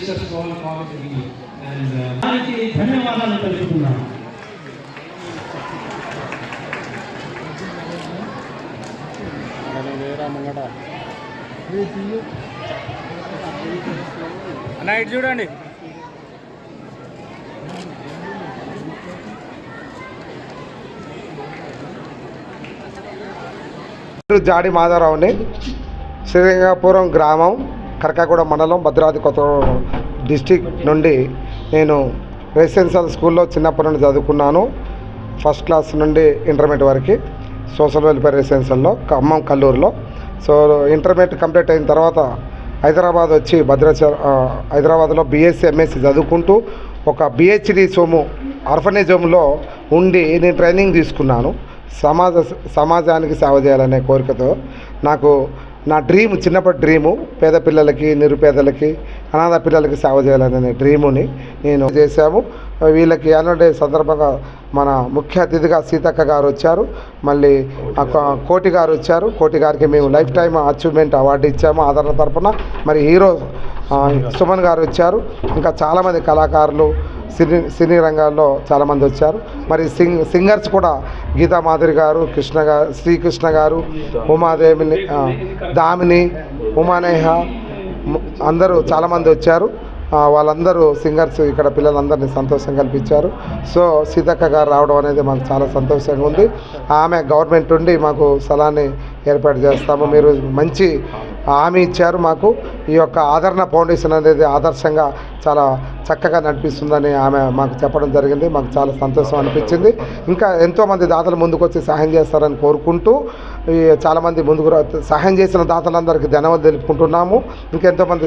positively. And uh, దానికి ధన్యవాదాలు తెలుపుతున్నాను అన్న ఇటు చూడండి జాడి మాధవరావుని శ్రీరంగపురం గ్రామం కరకాగూడ మండలం భద్రాద్రి కొత్త డిస్టిక్ నుండి నేను రెసిడెన్షియల్ స్కూల్లో చిన్నప్పటి నుండి చదువుకున్నాను. ఫస్ట్ క్లాస్ నుండి ఇంటర్మీడియట్ వరకు సోషల్ వెల్ఫేర్ రెసిడెన్షియల్లో ఖమ్మం కల్లూరులో. సో ఇంటర్మీడియట్ కంప్లీట్ అయిన తర్వాత హైదరాబాద్ వచ్చి భద్రాచల హైదరాబాద్లో బీఎస్సీ ఎంఎస్సీ చదువుకుంటూ ఒక బిహెచ్డి సోము ఆర్ఫనేజ్ హోమ్లో ఉండి నేను ట్రైనింగ్ తీసుకున్నాను. సమాజ సమాజానికి సేవ చేయాలనే కోరికతో నాకు నా డ్రీమ్ చిన్నప్పటి డ్రీము పేద పిల్లలకి నిరుపేదలకి అనాథ పిల్లలకి సేవ చేయాలనే డ్రీముని నేను చేశాము. వీళ్ళకి యాన్యువల్ డే సందర్భంగా మన ముఖ్య అతిథిగా సీతక్క గారు వచ్చారు. మళ్ళీ ఆ కోటి గారు వచ్చారు. కోటి గారికి మేము లైఫ్ టైమ్ అచీవ్మెంట్ అవార్డు ఇచ్చాము ఆదరణ తరపున. మరి హీరో సుమన్ గారు వచ్చారు. ఇంకా చాలామంది కళాకారులు సినీ సినీ రంగాల్లో చాలామంది వచ్చారు. మరి సింగ్ సింగర్స్ కూడా గీతా మాధురి గారు కృష్ణ గారు శ్రీకృష్ణ గారు ఉమాదేవిని దామిని ఉమానేహ అందరూ చాలామంది వచ్చారు. వాళ్ళందరూ సింగర్స్ ఇక్కడ పిల్లలందరినీ సంతోషం కల్పించారు. సో సీతక్క గారు రావడం అనేది మాకు చాలా సంతోషంగా ఉంది. ఆమె గవర్నమెంట్ నుండి మాకు స్థలాన్ని ఏర్పాటు చేస్తాము. మీరు మంచి హామీ ఇచ్చారు మాకు. ఈ యొక్క ఆదరణ ఫౌండేషన్ అనేది ఆదర్శంగా చాలా చక్కగా నడిపిస్తుందని ఆమె మాకు చెప్పడం జరిగింది. మాకు చాలా సంతోషం అనిపించింది. ఇంకా ఎంతోమంది దాతలు ముందుకు వచ్చి సహాయం చేస్తారని కోరుకుంటూ ఈ చాలామంది ముందుకు సహాయం చేసిన దాతలందరికీ ధన్యవాదాలు తెలుపుకుంటున్నాము. ఇంకెంతోమంది